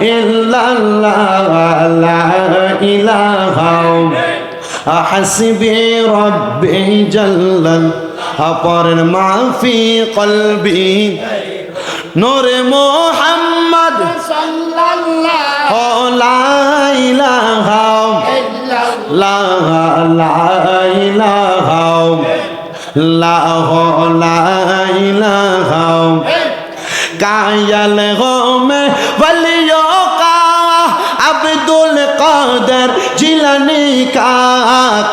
ইল্লাল্লাহ, লা ইলাহা হাসবি রব্বি জাল্লাল অপরের মাফি কলবি, নোরে মোহাম্মদ সাল্লাল্লাহু লা ইলাহা লা লা ইলাহা লা লা ইলাহা কায়াল গো ওয়ালি कादर जिलानी का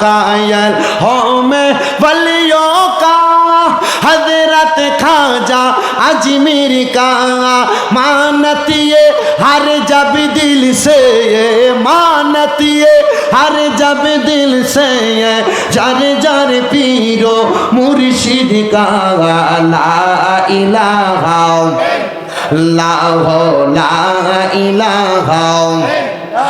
कायल हो मैं वलियों का, हज़रत खाजा अजमीर का। मानतिए हर जब दिल से ये मानतिए हर जब दिल से जर जर पीरो मुर्शिद का ला इलाहा ला हो ला इलाहा, ला हो, ला इलाहा।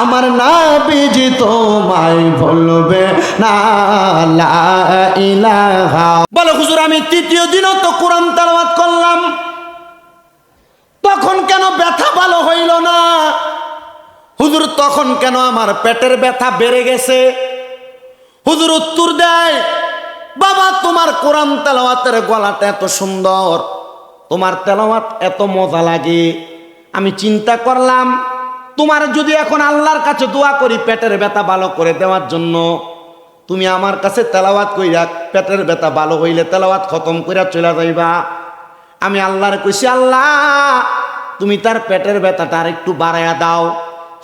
আমার না বীজ তোমায় বলবে, না বলো, হুজুর, আমি তৃতীয় দিনও তো কোরআন তালাওয়াত করলাম। তখন কেন ব্যথা ভালো হইল না? হুজুর, তখন কেন আমার পেটের ব্যথা বেড়ে গেছে? হুজুর, উত্তর দেয়, বাবা, তোমার কোরআন তেলাওয়াতের গলাটা এত সুন্দর, তোমার তেলাওয়াত এত মজা লাগে। আমি চিন্তা করলাম তোমার যদি এখন আল্লাহর কাছে দোয়া করি, পেটের ব্যথা ভালো করে দেওয়ার জন্য, তুমি আমার কাছে তেলাওয়াত কইরা, পেটের ব্যথা ভালো হইলে তেলাওয়াত খতম কইরা চলে যাইবা। আমি আল্লাহর কইছি, আল্লাহ, তুমি তার পেটের ব্যথাটা আর একটু বাড়াইয়া দাও।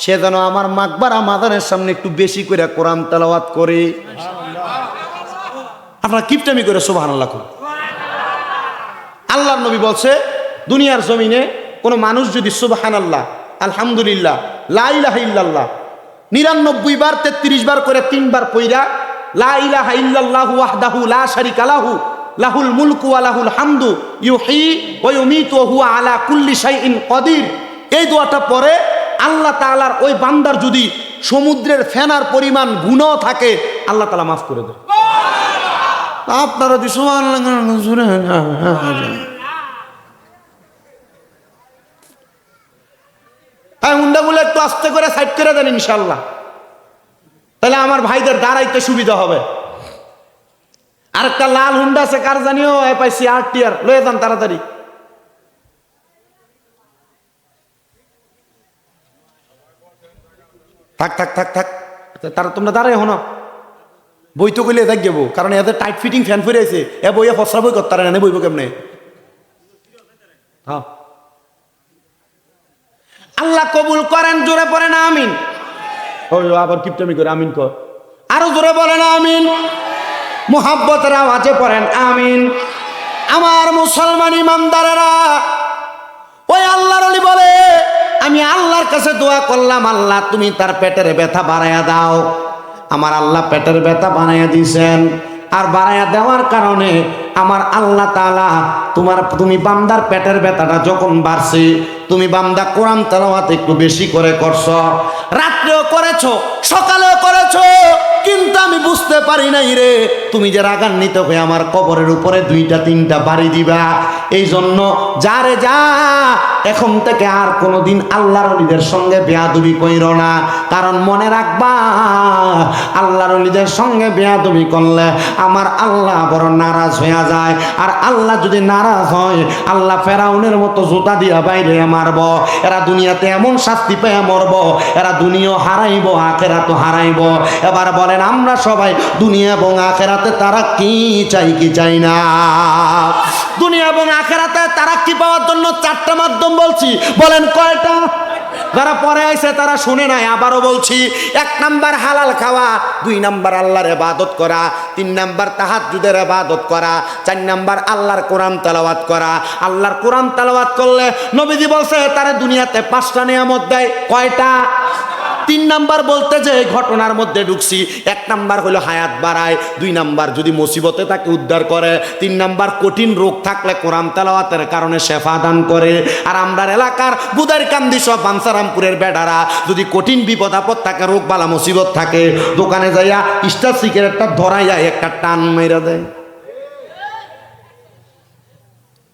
সে যেন আমার মাকবার মাদানের সামনে একটু বেশি করে কোরআন তেলাওয়াত করে। আপনারা কিপটামি করে সোভান আল্লাহ আল্লাহর নবী বলছে, দুনিয়ার জমিনে কোনো মানুষ যদি সুবাহান আল্লাহ আলহামদুলিল্লাহ লাইলাহ ইল্লাল্লাহ। নিরানব্বই বার, তেত্রিশ বার করে তিনবার পইরা, লা ইলাহা ইল্লাল্লাহু ওয়াহদাহু লা শারিকা লাহু, লাহুল মুলকু ওয়া লাহুল হামদু, ইউহি ওয়া ইউমিতু ওয়া হুয়া আলা কুল্লি শাইইন কদির। এই দোয়াটা পরে আল্লাহ তাআলার ওই বান্দার যদি সমুদ্রের ফেনার পরিমাণ গুণও থাকে, আল্লাহ তাআলা মাফ করে দেয়। আপনারা যদি হুন্ডাগুলো একটু আস্তে করে সাইড করে দেন ইনশাল্লাহ তাহলে আমার ভাইদের দাঁড়াইতে সুবিধা হবে। আর একটা লাল হুন্ডা আছে, কার জানিও? এ পাইছি আট টিয়ার লয়ে যান তাড়াতাড়ি। থাক থাক থাক থাক। তারা তোমরা দাঁড়াই হো না। বই তো গেলে দেখ যাব কারণ এদের টাইট ফিটিং ফ্যান ফিরে আছে এ বইয়ে ফসরা বই করতে পারে না বইব কেমনে? হ্যাঁ। আল্লাহ কবুল করেন জোরে পড়ে না আমিন। ওই আবার কিপটামি করে আমিন কর। আরও জোরে বলে না আমিন। মোহাব্বতের আওয়াজে পড়েন আমিন। আমার মুসলমান ইমানদারেরা ওই আল্লাহর অলি বলে আমি আল্লাহর কাছে দোয়া করলাম আল্লাহ তুমি তার পেটের ব্যথা বাড়াইয়া দাও। আমার আল্লাহ পেটের ব্যথা বানাইয়া দিয়েছেন। আর বাড়াইয়া দেওয়ার কারণে আমার আল্লাহ তালা তোমার, তুমি বান্দার পেটের ব্যথাটা যখন বাড়ছে, তুমি বান্দা কোরআন তালাওয়াত একটু বেশি করে করছ। রাত্রেও করেছ, সকালেও করেছ। কিন্তু আমি বুঝতে পারি নাই রে। তুমি যে রাগান্বিত হয়ে আমার কবরের উপরে দুইটা, তিনটা বাড়ি দিবা এই জন্য যা রে যা, এখন থেকে আর কোনোদিন আল্লাহর অলিদের সঙ্গে বেয়াদুবি কইর না। কারণ মনে রাখবা, আল্লাহর অলিদের সঙ্গে বেয়াদুবি করলে আমার আল্লাহ বড় নারাজ হয়ে যায়। আর আল্লাহ যদি নারাজ হয়, আল্লাহ ফেরাউনের মতো জুতা দিয়া বাইরে মারব। এরা দুনিয়াতে এমন শাস্তি পেয়ে মরব, এরা দুনিয়া হারাইব আখেরা তো হারাইব। এবার বলেন, আমরা সবাই দুনিয়া এবং আখেরাতে তারা কি চাই কি চাই না? দুনিয়া এবং আখেরাতে তারা কি পাওয়ার জন্য চারটা মাধ্যম বলছি। বলেন, কয়টা? যারা পরে আইছে তারা শুনে নাই, আবারও বলছি। এক নাম্বার হালাল খাওয়া, দুই নাম্বার আল্লাহর এবাদত করা, তিন নাম্বার তাহাজ্জুদের এবাদত করা, চার নাম্বার আল্লাহর কোরআন তেলাওয়াত করা। আল্লাহর কোরআন তেলাওয়াত করলে নবীজি বলছে, তারা দুনিয়াতে পাঁচটা নিয়ামত দেয়। কয়টা? তিন নাম্বার বলতে যে ঘটনার মধ্যে ঢুকছি, এক নাম্বার হলো হায়াত বাড়ায়, দুই নাম্বার যদি মুসিবতে তাকে উদ্ধার করে, তিন নাম্বার কঠিন রোগ থাকলে কোরআন তেলাওয়াতের কারণে শেফা দান করে। আর আমরার এলাকার বুদার কান্দি সব বানসারামপুরের বেডারা, যদি কঠিন বিপদ আপদ থাকে, রোগ বালা মুসিবত থাকে, দোকানে যাইয়া স্টার সিগারেটটা ধরাইয়া একটা টান মেরে দেয়।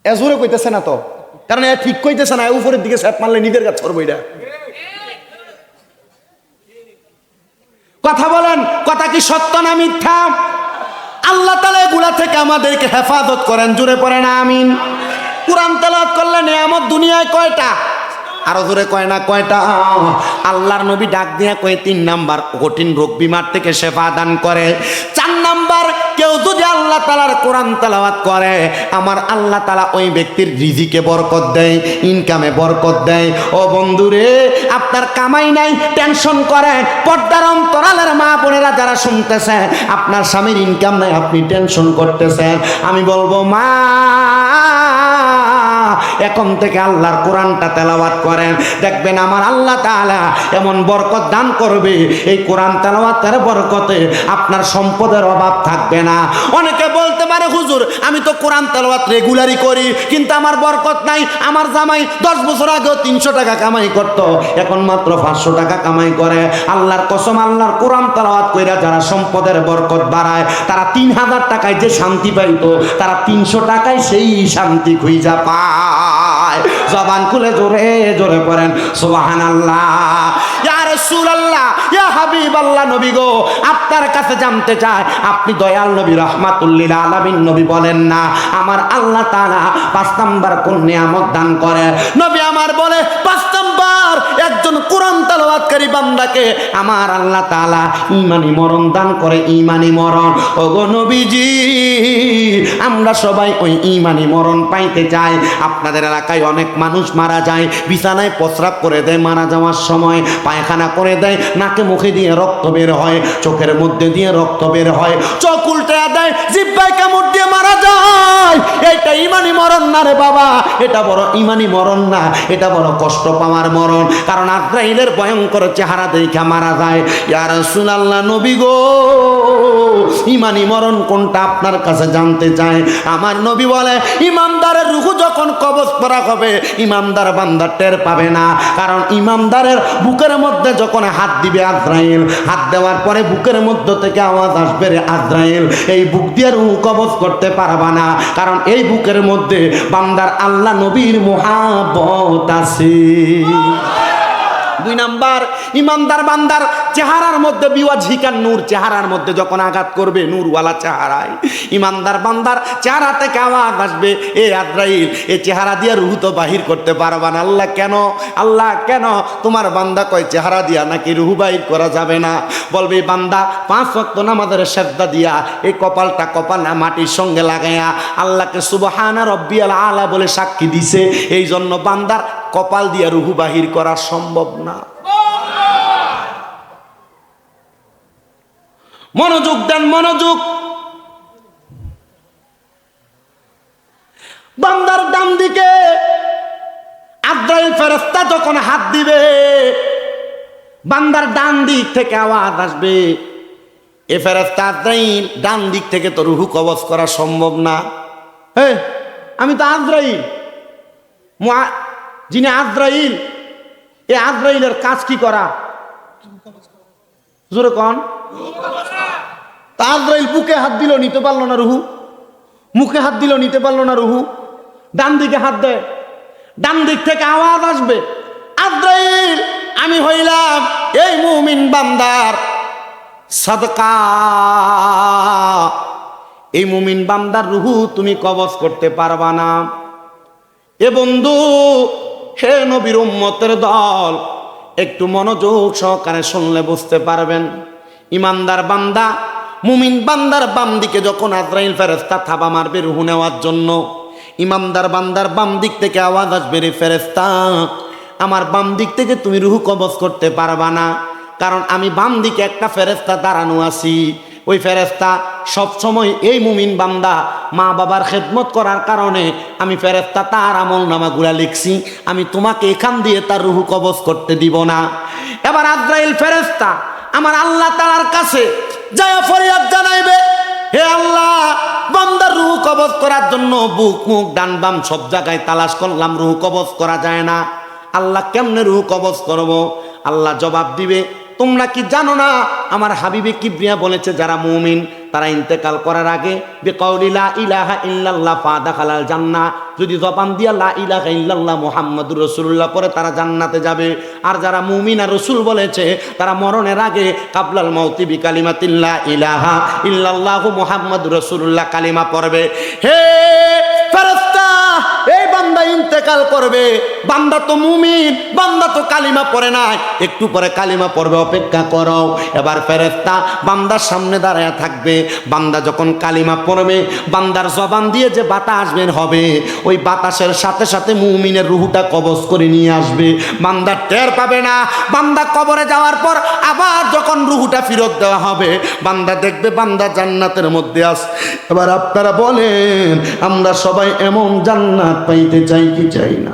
এ জোরে কইতেছে না তো, কারণ এ ঠিক কইতেছে না উপরের দিকে স্যাপ মারলে নিজের কাছে করব এটা কথা বলেন, কথা কি সত্য না মিথ্যা? আল্লাহ তালা এগুলা থেকে আমাদেরকে হেফাজত করেন জুড়ে পড়ে না, আমিন। কোরআন তেলাওয়াত করলে নিয়ামত দুনিয়ায় কয়টা? আরও জোরে কয় না কয়টা? আল্লাহর নবী ডাক দিয়া কয়ে, তিন নাম্বার কঠিন রোগ বিমার থেকে শেফা দান করে। চার নাম্বার, কেউ যদি আল্লাহ তালার কোরআন তেলাওয়াত করে, আমার আল্লাহ তালা ওই ব্যক্তির রিজিকে বরকত দেয় ইনকামে বরকত দেয়। ও বন্ধুরে, আপনার কামাই নাই টেনশন করে, পর্দার অন্তরালের মা বোনেরা যারা শুনতেছে, আপনার স্বামীর ইনকাম নাই, আপনি টেনশন করতেছেন। আমি বলব, মা এখন থেকে আল্লাহর কোরআনটা তেলাওয়াত করেন। দেখবেন আমার আল্লাহ তাআলা এমন বরকত দান করবে, এই কোরআন তেলাওয়াতের বরকতে আপনার সম্পদের অভাব থাকবে না। অনেকে বলতে পারে, হুজুর, আমি তো কোরআন তেলাওয়াত রেগুলারই করি, কিন্তু আমার বরকত নাই, আমার জামাই দশ বছর আগেও তিনশো টাকা কামাই করতো, এখন মাত্র পাঁচশো টাকা কামাই করে। আল্লাহর কসম, আল্লাহর কোরআন তেলাওয়াত কইরা যারা সম্পদের বরকত বাড়ায়, তারা তিন হাজার টাকায় যে শান্তি পাইতো, তারা তিনশো টাকায় সেই শান্তি খুঁজা পায়। জবান খুলে জোরে জোরে পড়েন সুবাহান আল্লাহ ইয়া নবী গো, আপনার কাছে জানতে চায় আপনি দয়াল নবী রহমাতুল্লিল আলামিন নবী বলেন না, আমার আল্লাহ তাআলা পাঁচ নাম্বার কোন নিয়ামত দান করে নবী আমার বলে, পাঁচ একজন কোরআন তেলাওয়াতকারী বান্দাকে আমার আল্লাহ তাআলা ঈমানি মরণ দান করে ঈমানি মরণ। ওগো নবীজি, আমরা সবাই ওই ঈমানি মরণ পাইতে চাই। আপনাদের এলাকায় অনেক মানুষ মারা যায়, বিছানায় প্রস্রাব করে দেয়, মারা যাওয়ার সময় পায়খানা করে দেয়, নাকে মুখে দিয়ে রক্ত বের হয়, চোখের মধ্যে দিয়ে রক্ত বের হয়, চোখ উল্টে দেয়, জিব্বায় কামড় দিয়ে মারা যায়। এটা ইমানি মরণ না রে বাবা, এটা বড় ইমানি মরণ না, এটা বড় কষ্ট পাওয়ার মরণ। কারণ আদ্রাইলের ভয়ঙ্কর চেহারা দেখা মারা যায়। ইয়ার সুনাল্লাহ নবী গো, ইমানি মরণ কোনটা আপনার কাছে জানতে চায় আমার নবী বলে, ইমামদারের রুহু যখন কবজ করা হবে, ইমামদার বান্দার টের পাবে না। কারণ ইমামদারের বুকের মধ্যে যখন হাত দিবে আজরাইল, হাত দেওয়ার পরে বুকের মধ্য থেকে আওয়াজ আসবে রে আজরাইল। এই বুক দিয়ে রুহু কবজ করতে পারবা না। কারণ এই বুকের মধ্যে বান্দার আল্লাহ নবীর মহাবত আছে। দুই নাম্বার, ইমানদার বান্দার চেহারার মধ্যে বিওয়াজিকার নূর, চেহারার মধ্যে যখন আঘাত করবে নূরওয়ালা চেহারায়। ইমানদার বান্দার চেহারা থেকে আওয়াজ আসবে, এ আদ্রাইল এ চেহারা দিয়ে রুহু তো বাহির করতে পারবা না। আল্লাহ কেন আল্লাহ কেন তোমার বান্দা কয় চেহারা দিয়া নাকি রুহু বাহির করা যাবে না? বলবে বান্দা, পাঁচ ওয়াক্ত নামাজের শ্রদ্ধা দিয়া এই কপালটা কপাল না মাটির সঙ্গে লাগাইয়া আল্লাহকে সুবহানা রব্বিয়াল আলা বলে সাক্ষী দিছে। এই জন্য বান্দার কপাল দিয়া রুহু বাহির করা সম্ভব না। মনোযোগ দেন, মনোযোগ। বান্দার ডান দিকে আদ্রাইল ফেরস্তা যখন হাত দিবে, বান্দার ডান দিক থেকে আওয়াজ আসবে, এ ফেরস্তা আদ্রাইল ডান দিক থেকে তো রুহু কবজ করা সম্ভব না। হে, আমি তো আদ্রাইল। যিনি আদ্রাইল এ আদ্রাইলের কাজ কি করা? জোরে কন। তা আদ্রাইল বুকে হাত দিল, নিতে পারল না রুহু। মুখে হাত দিল, নিতে পারল না রুহু। ডান দিকে হাত দেয় ডান দিক থেকে আওয়াজ আসবে। আদ্রাইল আমি হইলাম এই মুমিন বান্দার সাদকা। এই মুমিন বান্দার রুহু তুমি কবজ করতে পারবা না। এ বন্ধু হে নবীর উম্মতের দল, একটু মনোযোগ সহকারে শুনলে বুঝতে পারবেন। ইমানদার বান্দা, মুমিন বান্দার বাম দিকে যখন আজরাইল ফেরেস্তা থাবা মারবে রুহু নেওয়ার জন্য, ইমানদার বান্দার বাম দিক থেকে আওয়াজ আসবে, রে ফেরেস্তা আমার বাম দিক থেকে তুমি রুহু কবজ করতে পারবা না, কারণ আমি বাম দিকে একটা ফেরেস্তা দাঁড়ানো আছি। ওই ফেরেস্তা সবসময় এই মুমিন বান্দা মা বাবার খেদমত করার কারণে আমি ফেরেস্তা তার আমল নামাগুলা লিখছি, আমি তোমাকে এখান দিয়ে তার রুহু কবজ করতে দিব না। এবার আদ্রাইল ফেরেস্তা আমার আল্লাহ তালার কাছে যায় ফরিয়াদ জানাইবে, হে আল্লাহ, বান্দার রুহ কবজ করার জন্য বুক, মুখ, ডান, বাম সব জায়গায় তালাশ করলাম, রুহ কবজ করা যায় না। আল্লাহ কেমনে রুহ কবজ করব? আল্লাহ জবাব দিবে তোমরা কি জানো না? আমার হাবিবে কিবরিয়া বলেছে, যারা মুমিন, তারা ইন্তেকাল করার আগে ইলাহা ইল্লাল্লাহ জান্না যদি জবান দিয়া লা ইলাহা ইল্লাল্লাহ রাসূলুল্লাহ পরে তারা জান্নাতে যাবে। আর যারা মুমিন আর রসুল বলেছে, তারা মরণের আগে কাবলাল মাউতি বি কালিমাতিল্লা ইলাহা ইল্লাল্লাহু মোহাম্মদ রাসূলুল্লাহ কালিমা পড়বে। হে বান্দা ইন্তেকাল করবে, বান্দা তো মুমিন, বান্দা তো কালিমা পড়ে নাই। একটু পরে কালিমা পড়বে, অপেক্ষা করো। এবার ফেরেস্তা বান্দার সামনে দাঁড়ায় থাকবে। বান্দা যখন কালিমা পড়বে, বান্দার জবান দিয়ে যে বাতাস বের হবে, ওই বাতাসের সাথে সাথে মুমিনের রুহুটা কবজ করে নিয়ে আসবে। বান্দা টের পাবে না। বান্দা কবরে যাওয়ার পর আবার যখন রুহুটা ফেরত দেওয়া হবে, বান্দা দেখবে বান্দা জান্নাতের মধ্যে আস এবার আপনারা বলেন, আমরা সবাই এমন জান্নাত পাইতে চাই কি চাই না।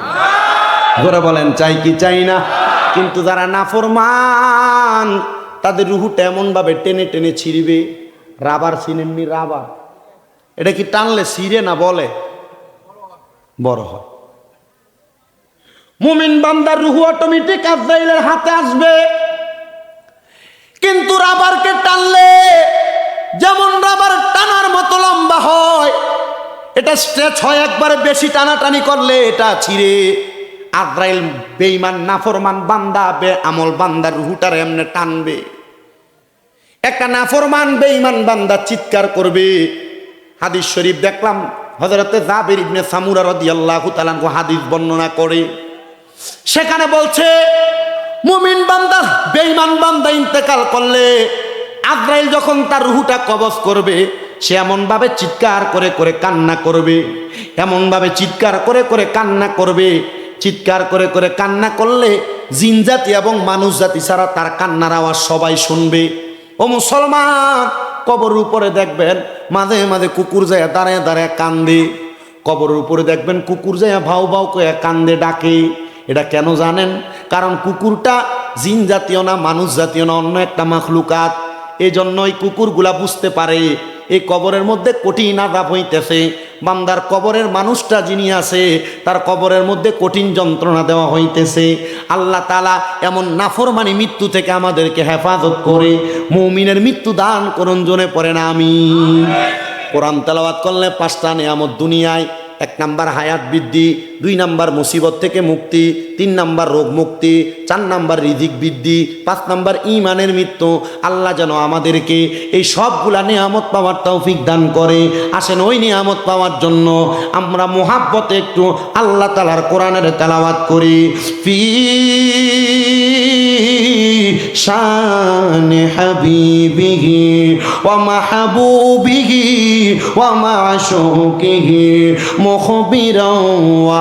ধরে বলেন, চাই কি চাই না? কিন্তু যারা নাফরমান, তাদের রুহুটা এমনভাবে টেনে টেনে ছিঁড়বে। রাবার চিনেননি রাবার। এটা কি টানলে ছিঁড়ে না বলে? বড় হয়। মুমিন বান্দার রুহু অটোমেটিক আজরাইলের হাতে আসবে। কিন্তু রাবারকে টানলে, যেমন রাবার টানার মতো লম্বা হয় এটা স্ট্রেচ হয় একবারে বেশি টানাটানি করলে এটা ছিঁড়ে। আদ্রাইল বেইমান নাফরমান বান্দা বে আমল বান্দার রুহুটার এমনে টানবে। একটা নাফরমান বেইমান বান্দা চিৎকার করবে। হাদিস শরীফ দেখলাম হজরতে জাবির ইবনে সামুরা রাদিয়াল্লাহু তাআলা হাদিস বর্ণনা করে। সেখানে বলছে, মুমিন বান্দা, বেঈমান বান্দা ইন্তেকাল করলে আজরাইল যখন তার রুহুটা কবজ করবে সে এমনভাবে চিৎকার করে করে কান্না করবে। এমনভাবে চিৎকার করে করে কান্না করবে। চিৎকার করে করে কান্না করলে জিন জাতি এবং মানুষ জাতি ছাড়া তার কান্নার আওয়াজ সবাই শুনবে। ও মুসলমান, কবরের উপরে দেখবেন মাঝে মাঝে কুকুর যায় দাঁড়ায় দাঁড়ায় কান্দে। কবরের উপরে দেখবেন কুকুর যায় ভাও ভাও করে কান্দে, ডাকে। এটা কেন জানেন? কারণ কুকুরটা জিন জাতীয় না, মানুষ জাতীয় না, অন্য একটা মাখলুকাত। এই জন্য ওই কুকুরগুলা বুঝতে পারে এই কবরের মধ্যে কঠিন আদাব হইতেছে। বান্দার কবরের মানুষটা যিনি আছে, তার কবরের মধ্যে কঠিন যন্ত্রণা দেওয়া হইতেছে। আল্লাহ তালা এমন নাফরমানি মৃত্যু থেকে আমাদেরকে হেফাজত করে, মৌমিনের মৃত্যু দান করুন জনে না আমি কোরআন তেলাওয়াত করলে পাঁচটা নিয়ামত দুনিয়ায় এক নাম্বার হায়াত বৃদ্ধি, দুই নাম্বার মুসিবত থেকে মুক্তি, তিন নাম্বার রোগ মুক্তি, চার নাম্বার রিজিক বৃদ্ধি, পাঁচ নাম্বার ইমানের মৃত্যু। আল্লাহ যেন আমাদেরকে এই সবগুলা নিয়ামত পাওয়ার তৌফিক দান করে। আসেন ওই নিয়ামত পাওয়ার জন্য আমরা মোহাব্বতে একটু আল্লাহ তালার কোরআনের তেলাওয়াত করি। ফি শান হাবিবিহি ওয়া মাহবুবিহি ওয়া মাশুকিহি মুখবিরা ওয়া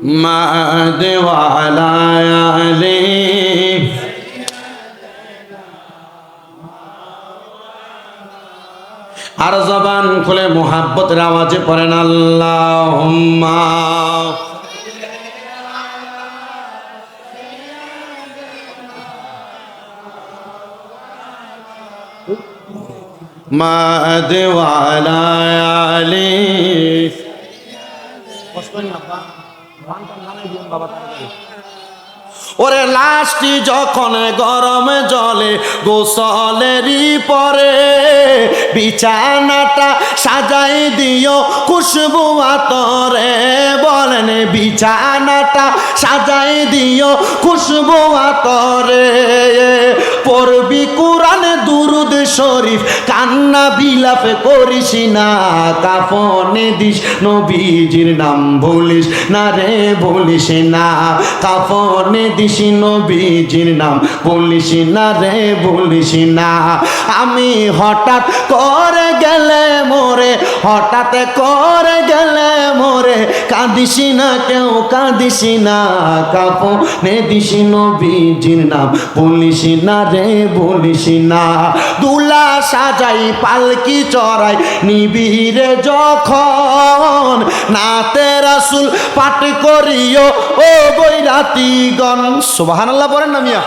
মাদ ওয়ালা আলি আর জবান খুলে মোহাব্বতের আওয়াজে পড়েন আল্লাহ মা দেওয়ালা আলী ওরে লাশটি যখন গরম জলে গোসলেরই পরে বিছানাটা সাজাই দিও খুশবু আতরে, বলেন বিছানাটা সাজাই দিও খুশবু আতরে। পড়বি কোরআন দুরুদ শরীফ, কান্না বিলাপে করিস না, কাফনে দিস, নবীজির নাম বলিস না রে বলিস না, কাফনে দিস নবীজির নাম, বলিস না রে, বলিস না। আমি হঠাৎ করে গেলে মোরে, হঠাৎ করে গেলে মোরে, কাঁদিস না কেউ, কাঁদিস না কাপনে দিস নবীজির নাম, বলিস না রে, বলিস না। দুলা সাজাই, পালকি চড়াই নিবিরে যখন নাতে রাসুল পাঠ করিও ও বৈরাতিগণ। সুবাহান আল্লাহ পড়েন না মিয়া?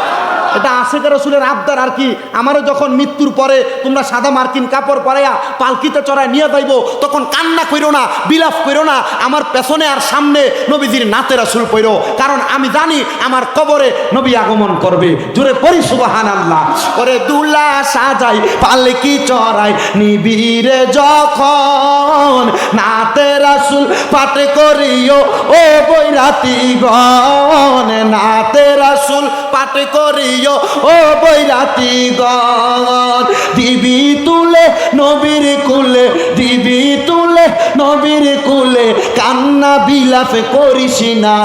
এটা আশেখ রসুলের আবদার আর কি? আমারও যখন মৃত্যুর পরে তোমরা সাদা মার্কিন কাপড় পরাইয়া পালকিতে চড়ায় নিয়ে যাইব, তখন কান্না কইরো না, বিলাপ কইরো না, আমার পেছনে আর সামনে নবীজির নাতে রাসুল পইরো। কারণ আমি জানি আমার কবরে নবী আগমন করবে। জোরে পড়ি সুবাহান আল্লাহ ওরে দুলা সাজাই, পালকি চড়াই নিবিরে যখন নাতে রাসুল পাটে করিও, ও বৈরাতি গণ, নাতে রাসুল পাটে করিও ও বৈরাতি গণ দিবি তুলে নবীর কুলে দিবি তুলে নবীর কুলে কান্না বিলাপে করিস না,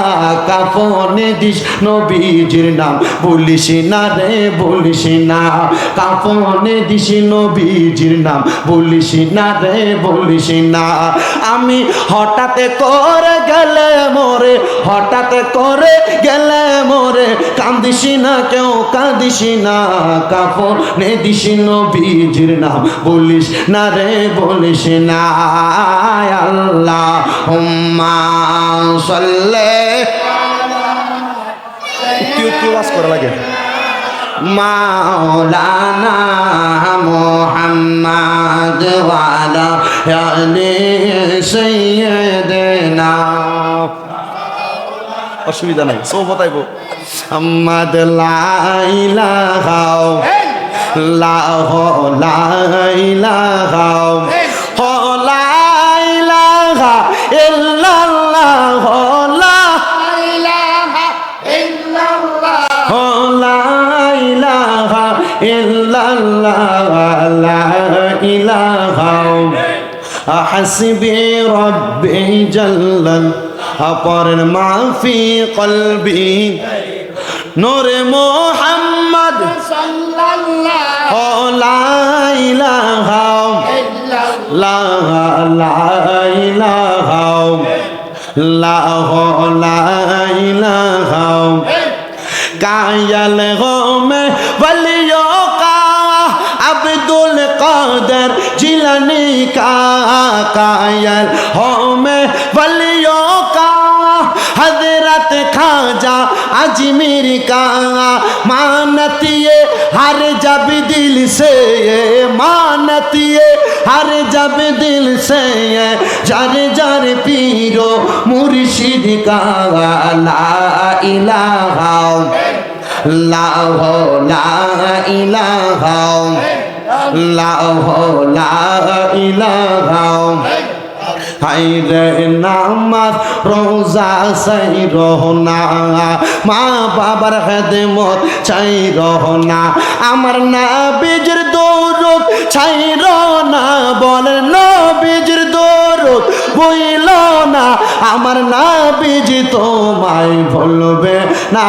কাফনে দিস নবীজির নাম। বলিস না রে, বলিস না, কাফনে দিস নবীজির নাম। বলিস না রে, বলিস না, আমি হঠাৎ করে গেলে মোরে, হঠাৎ করে গেলে মোরে, কান্দিস না কেউ, কাঁদিস না, কাফনে দিস নবীজির নাম। বলিস না রে, বলিস না। আল্লাহ হুম্মা সাল্লে। একটু একটু ওয়াজ করা লাগে? মাওলানা মোহাম্মদ ওয়ালা আলি সাইয়্যিদিনা। অসুবিধা নাই সব বতাইব আম্মাদ লাইলাহা লাহ ইল্লাল্লাহ, লা ইলাহা হাসবি রব্বি জাল্লাল অপরের মাফি কলবি, নোরে মোহাম্মদ সাল্লাল্লাহু লা ইলাহা ইল্লাল্লাহ, লা ইলাহা লাহ লা ইলাহা কায়াল গো ওয়ালি कदर जिलनी का कायल। होमे वलियों का, हज़रत खाजा अजमेर का। मानती हर जब दिल से मानती हर जब दिल से जर जर पीरो मुर्शिद का, ला इलाहा, लाहो, ला इलाहा। হাইরে নামাজ রোজা চাই রহনা মা বাবার হেদমত চাই রহনা আমার না বীজের দৌরত চাই রহনা বল নবীজের দৌরত বইল না আমার না বীজ তোমায় বলবে না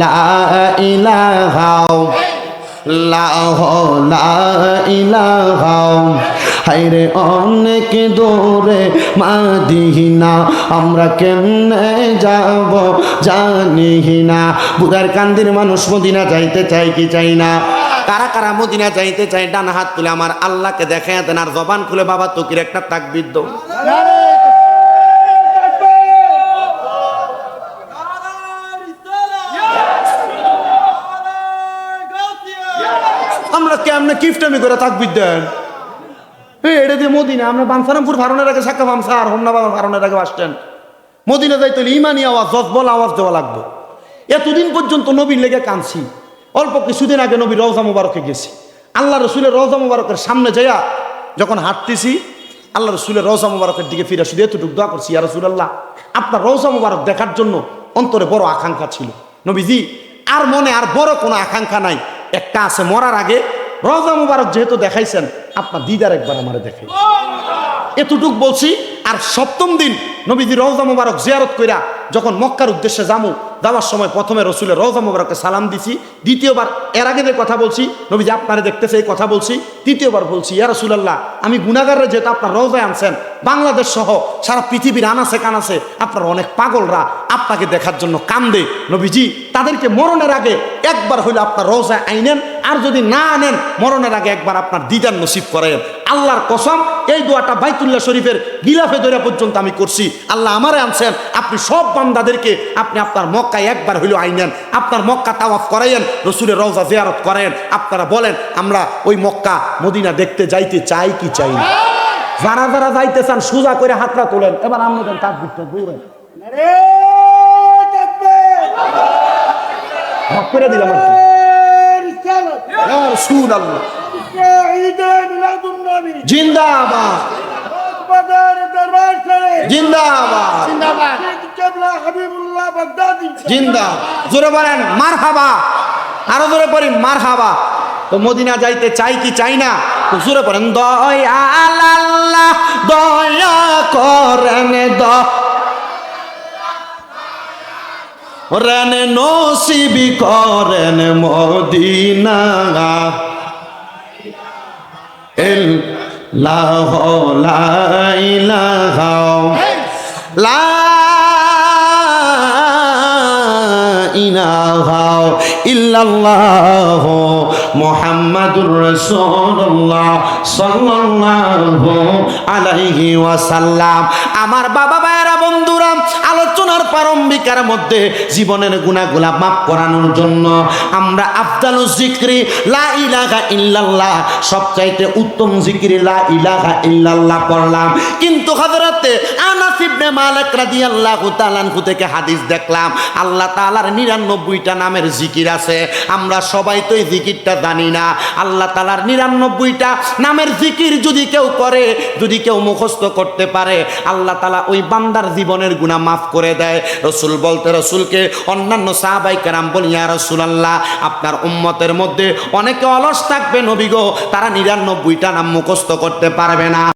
লা ইলাহা লাহ হাইরে অনেক দূরে মাদিনা, আমরা কেমনে যাব জানি না। বুধার কান্দির মানুষ মদিনা যাইতে চাই কি চাই না? কারা কারা মদিনা যাইতে চাই ডান হাত তুলে আমার আল্লাহকে দেখে দেন, আর জবান খুলে বাবা, তকির একটা তাকবির দাও। কিফটামি করে তাকবির দেন। এটা দিয়ে আমরা আগে আগে ইমানি আওয়াজ, জজবল আওয়াজ দেওয়া লাগবে। এতদিন পর্যন্ত নবীর লেগে কানছি অল্প কিছুদিন আগে নবী রওজা মুবারকে গেছি। আল্লাহ রসুলের রওজা মুবারকের সামনে যাইয়া যখন হাঁটতেছি আল্লাহ রসুলের রওজা মুবারকের দিকে ফিরে শুধু এতটুকু দোয়া করছি, ইয়া রসুলাল্লাহ, আপনার রওজা মুবারক দেখার জন্য অন্তরে বড় আকাঙ্ক্ষা ছিল। নবীজি, আর মনে আর বড় কোনো আকাঙ্ক্ষা নাই। একটা আছে মরার আগে রওজা মুবারক যেহেতু দেখাইছেন আপনার দিদার একবার আমার দেখে। এতটুক বলছি, আর সপ্তম দিন নবীজি রওজা মুবারক জিয়ারত কইরা যখন মক্কার উদ্দেশ্যে যামু, যাওয়ার সময় প্রথমে রসুলের রওজা মুবারককে সালাম দিছি। দ্বিতীয়বার এর আগে যে কথা বলছি, নবীজি আপনারা দেখতেছে এই কথা বলছি। তৃতীয়বার বলছি, ইয়া রসুলাল্লাহ, আমি গুনাগারে যেহেতু আপনার রওজায় আনছেন, বাংলাদেশ সহ সারা পৃথিবীর আনাসে কানাসে আপনার অনেক পাগলরা, আপনাকে দেখার জন্য কান্দে। নবীজি, তাদেরকে মরণের আগে একবার হইলে আপনার রওজায় আইনেন, আর যদি না আনেন, মরণের আগে একবার আপনার দিদার নসিব করেন। আল্লাহর কসম এই দোয়াটা বাইতুল্লাহ শরীফের গিলাফে দৈরা পর্যন্ত আমি করছি। আল্লাহ আমারে আনছেন আপনি সব বান্দাদেরকে আপনি আপনার মক্কায় একবার হইলেও আইনেন আপনার মক্কা তাওয়াফ করাইয়েন রসুলের রওজা জিয়ারত করেন আপনারা বলেন আমরা ওই মক্কা মদিনা দেখতে যাইতে চাই কি চাই না? যারা যারা যাইতে চান সোজা করে হাতটা তোলেন। এবার আমাদের তার দিকটা দৌড়েন। নারে করে দিলাম আর কি। জিন্দাবাদ। জোরে বলেন মার হাবা আরও জোরে পড়ি মার হাবা তো মদিনা যাইতে চাই কি চাই না? তো জোরে পড়েন দয়া আল্লাহ দয়া করেন দ রেন নসিবি করেন মদিনা। এল লাহ লাইলাহ লা ইলাহা ইল্লাল্লাহ মুহাম্মাদুর রাসূলুল্লাহ সাল্লাল্লাহু আলাইহি ওয়াসাল্লাম। আমার বাবা প্রারম্ভিকার মধ্যে জীবনের গুনাহগুলা মাফ করানোর জন্য আমরা আফদালু জিকরি, লা ইলাহা ইল্লাল্লাহ, সবচাইতে উত্তম জিকির লা ইলাহা ইল্লাল্লাহ পড়লাম। কিন্তু হযরতে আনাস ইবনে মালিক রাদিয়াল্লাহু তাআলা থেকে হাদিস দেখলাম, আল্লাহ তাআলার 99টা নামের জিকির আছে। আমরা সবাই তো এই জিকিরটা জানি না। আল্লাহ তাআলার 99টা নামের জিকির যদি কেউ করে, যদি কেউ মুখস্থ করতে পারে, আল্লাহ তাআলা ওই বান্দার জীবনের গুনাহ মাফ করে দেয়। রসুল বলতে রসুলকে অন্যান্য সাহাবাই কেরাম বলি, ইয়া আল্লাহ আপনার উম্মতের মধ্যে অনেকে অলস থাকবে নবী গো, তারা নিরানব্বইটা নাম মুখস্থ করতে পারবে না।